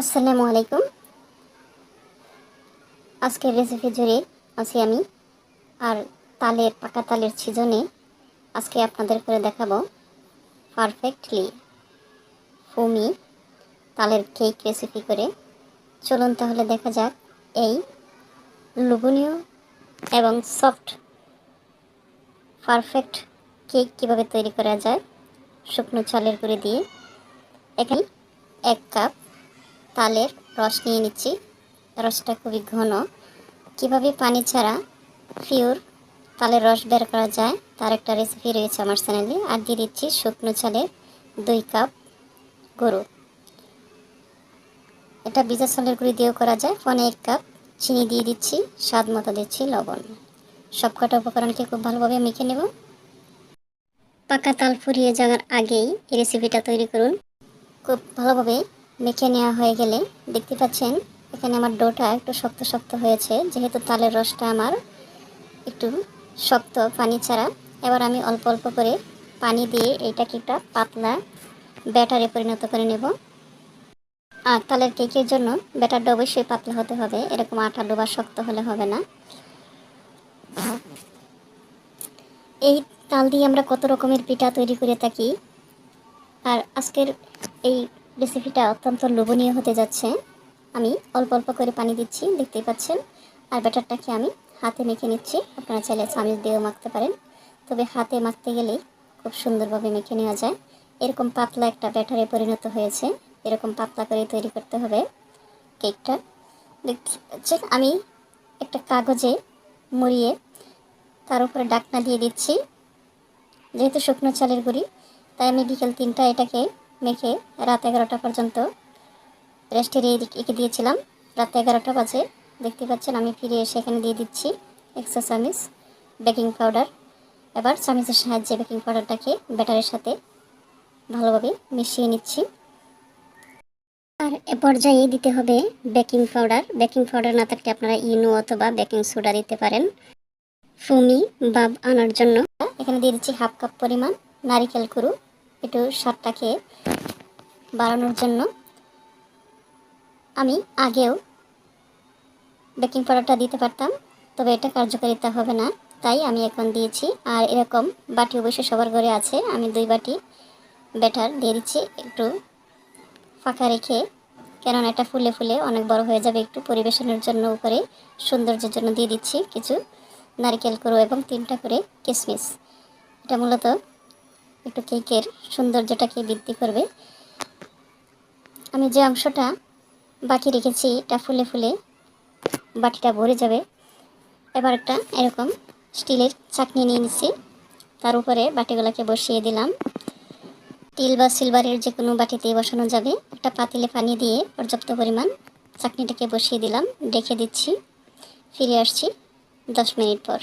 আসসালামু আলাইকুম। আজকের রেসিপি জুড়ে আছি আমি। আর তালের, পাকা তালের সিজনে আজকে আপনাদের করে দেখাবো পারফেক্টলি ফুমি তালের কেক রেসিপি করে। চলুন তাহলে দেখা যাক এই লোভনীয় এবং সফট পারফেক্ট কেক কীভাবে তৈরি করা যায়। শুকনো চালের গুঁড়ি দিয়ে এখানে এক কাপ তালের রস নিয়ে নিচ্ছি। রসটা খুবই ঘন। কীভাবে পানি ছাড়া পিওর তালের রস বের করা যায়, তার একটা রেসিপি রয়েছে আমার চ্যানেলে আর দিয়ে দিচ্ছি শুকনো চালের দুই কাপ গরু এটা বিজা চালের গুঁড়ি দিয়েও করা যায়। ফোনে এক কাপ চিনি দিয়ে দিচ্ছি, স্বাদ মতো দিচ্ছি লবণ। সবকটা উপকরণকে খুব ভালোভাবে মেখে নেব। পাকা তাল ফুরিয়ে যাওয়ার আগেই এই রেসিপিটা তৈরি করুন। খুব ভালোভাবে মেখে নেওয়া হয়ে গেলে দেখতে পাচ্ছেন, এখানে আমার ডোটা একটু শক্ত শক্ত হয়েছে, যেহেতু তালের রসটা আমার একটু শক্ত পানি ছাড়া। এবার আমি অল্প অল্প করে পানি দিয়ে এইটাকে একটা পাতলা ব্যাটারে পরিণত করে নেব। আর তালের কেকের জন্য ব্যাটারটা অবশ্যই পাতলা হতে হবে, এরকম আটা ডোবা শক্ত হলে হবে না। এই তাল দিয়ে আমরা কত রকমের পিঠা তৈরি করে থাকি। আর আজকের এই রেসিপিটা অত্যন্ত লোভনীয় হতে যাচ্ছে। আমি অল্প অল্প করে পানি দিচ্ছি, দেখতেই পাচ্ছেন। আর ব্যাটারটাকে আমি হাতে মেখে নিচ্ছি। আপনারা চাইলে চামিচ দিয়েও মাখতে পারেন। তবে হাতে মাখতে গেলেই খুব সুন্দরভাবে মেখে নেওয়া যায়। এরকম পাতলা একটা ব্যাটারে পরিণত হয়েছে। এরকম পাতলা করে তৈরি করতে হবে কেকটা। দেখতে পাচ্ছেন আমি একটা কাগজে মুড়িয়ে তার উপরে ডাকনা দিয়ে দিচ্ছি। যেহেতু শুকনো চালের গুঁড়ি, তাই আমি বিকেল তিনটা এটাকে মেখে রাত এগারোটা পর্যন্ত রেস্টে রেখে দিয়েছিলাম। রাত এগারোটা বাজে। দেখতে পাচ্ছেন, আমি ফিরে এসে এখানে দিয়ে দিচ্ছি একশো চামিচ বেকিং পাউডার এবার চামিচের সাহায্যে বেকিং পাউডারটাকে ব্যাটারের সাথে ভালোভাবে মিশিয়ে নিচ্ছি। আর এ পর্যায়ে দিতে হবে বেকিং পাউডার বেকিং পাউডার না থাকলে আপনারা ইনো অথবা বেকিং সোডা দিতে পারেন। ফুমি বাব আনার জন্য। এখানে দিয়ে দিচ্ছি হাফ কাপ পরিমাণ নারিকেল কুরু একটু স্বাদটাকে বাড়ানোর জন্য আমি আগেও বেকিং পাউডারটা দিতে পারতাম, তবে এটা কার্যকারিতা হবে না, তাই আমি এখন দিয়েছি। আর এরকম বাটি অবশ্যই সবার ঘরে আছে, আমি দুই বাটি ব্যাটার দিয়ে দিচ্ছি একটু ফাঁকা রেখে, কেননা এটা ফুলে ফুলে অনেক বড় হয়ে যাবে একটু পরিবেশনের জন্য উপরে, সৌন্দর্যের জন্য দিয়ে দিচ্ছি কিছু নারকেল করো এবং তিনটা করে কিশমিশ এটা মূলত একটু কেকের সৌন্দর্যটাকে বৃদ্ধি করবে? আমি যে অংশটা বাকি রেখেছি, এটা ফুলে ফুলে বাটিটা ভরে যাবে। এবার একটা এরকম স্টিলের চাকনি নিয়ে নিচ্ছি। তার উপরে বাটিগুলোকে বসিয়ে দিলাম। স্টিল বা সিলভারের যে কোনো বাটিতে বসানো যাবে। একটা পাতিলে পানি দিয়ে পর্যাপ্ত পরিমাণ চাকনিটাকে বসিয়ে দিলাম। ডেকে দিচ্ছি। ফিরে আসছি দশ মিনিট পর।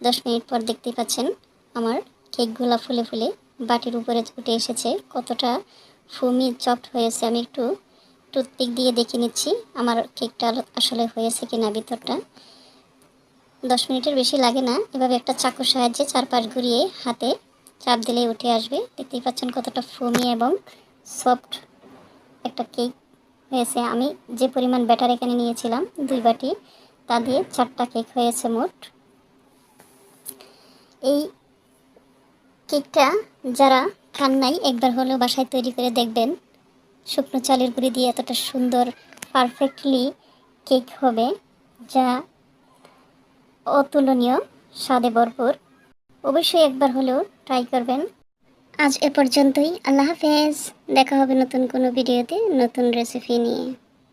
দশ মিনিট পর দেখতেই পাচ্ছেন আমার কেকগুলো ফুলে ফুলে বাটির উপরে উঠে এসেছে। কতটা ফুমি চপড হয়েছে আমি একটু টুথপিক দিয়ে দেখে নিচ্ছি, আমার কেকটা আসলে হয়েছে কি না ভিতরটা। দশ মিনিটের বেশি লাগে না, এভাবে একটা চাকুর সাহায্যে চারপাশ ঘুরিয়ে হাতে চাপ দিলেই উঠে আসবে। দেখতেই পাচ্ছেন কতটা ফুমি এবং সফট একটা কেক হয়েছে। আমি যে পরিমাণ ব্যাটার এখানে নিয়েছিলাম, দুই বাটি, তা দিয়ে চারটা কেক হয়েছে মোট। এই কেকটা যারা খান নাই একবার হলেও বাসায় তৈরি করে দেখবেন, শুকনো চালের গুঁড়ি দিয়ে এতটা সুন্দর পারফেক্টলি কেক হবে, যা অতুলনীয়, স্বাদে ভরপুর। অবশ্যই একবার হলেও ট্রাই করবেন। আজ এ পর্যন্তই। আল্লাহ হাফেজ। দেখা হবে নতুন কোনো ভিডিওতে, নতুন রেসিপি নিয়ে।